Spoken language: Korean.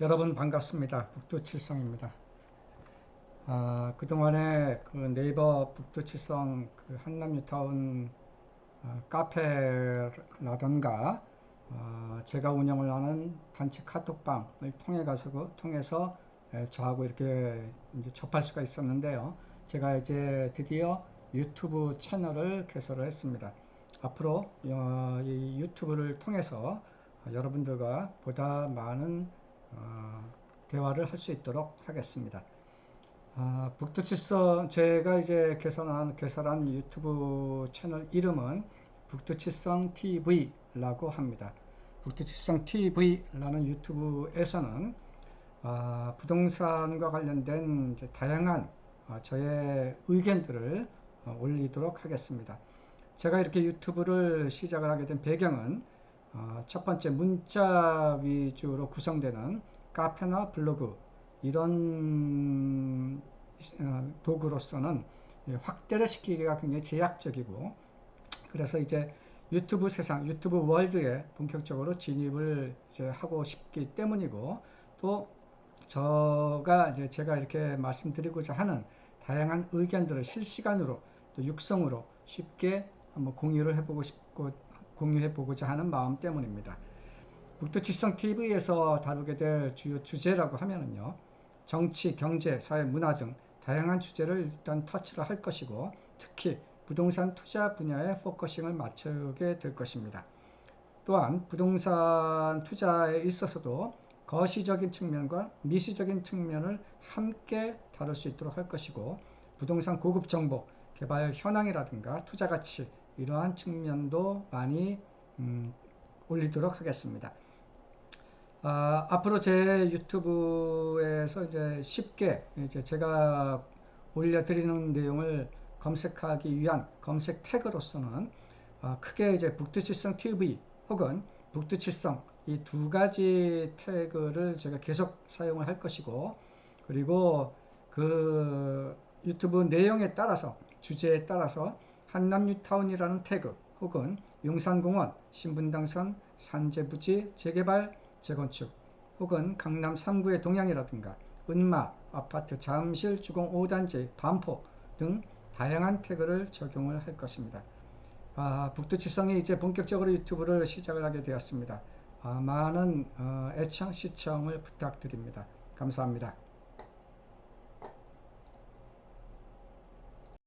여러분 반갑습니다. 북두칠성입니다. 아, 그동안에 그 네이버 북두칠성 그 한남뉴타운 어, 카페라던가 어, 제가 운영을 하는 단체 카톡방을 통해 가지고 통해서 예, 저하고 이렇게 접할 수가 있었는데요. 제가 이제 드디어 유튜브 채널을 개설을 했습니다. 앞으로 어, 이 유튜브를 통해서 여러분들과 보다 많은 어, 대화를 할 수 있도록 하겠습니다. 아, 북두칠성 제가 이제 개설한 개설한 유튜브 채널 이름은 북두칠성 TV라고 합니다. 북두칠성 TV라는 유튜브에서는 아, 부동산과 관련된 다양한 아, 저의 의견들을 어, 올리도록 하겠습니다. 제가 이렇게 유튜브를 시작을 하게 된 배경은 어, 첫 번째 문자 위주로 구성되는 카페나 블로그 이런 어, 도구로서는 확대를 시키기가 굉장히 제약적이고 그래서 이제 유튜브 세상, 유튜브 월드에 본격적으로 진입을 이제 하고 싶기 때문이고 또 저가 이제 제가 이렇게 말씀드리고자 하는 다양한 의견들을 실시간으로 또 육성으로 쉽게 한번 공유를 해보고 싶고 공유해 보고자 하는 마음 때문입니다. 북두칠성 TV에서 다루게 될 주요 주제라고 하면은요. 정치, 경제, 사회, 문화 등 다양한 주제를 일단 터치를 할 것이고 특히 부동산 투자 분야에 포커싱을 맞추게 될 것입니다. 또한 부동산 투자에 있어서도 거시적인 측면과 미시적인 측면을 함께 다룰 수 있도록 할 것이고 부동산 고급 정보, 개발 현황이라든가 투자 가치 이러한 측면도 많이 음, 올리도록 하겠습니다. 아, 앞으로 제 유튜브에서 이제 쉽게 이제 제가 올려드리는 내용을 검색하기 위한 검색 태그로서는 아, 크게 이제 북두칠성 TV 혹은 북두칠성 이 두 가지 태그를 제가 계속 사용을 할 것이고 그리고 그 유튜브 내용에 따라서 주제에 따라서 한남뉴타운이라는 태그 혹은 용산공원, 신분당선, 산재부지 재개발, 재건축 혹은 강남 3구의 동향이라든가 은마, 아파트, 잠실, 주공 5단지, 반포 등 다양한 태그를 적용을 할 것입니다. 아, 북두칠성이 이제 본격적으로 유튜브를 시작을 하게 되었습니다. 아, 많은 어, 애청, 시청을 부탁드립니다. 감사합니다.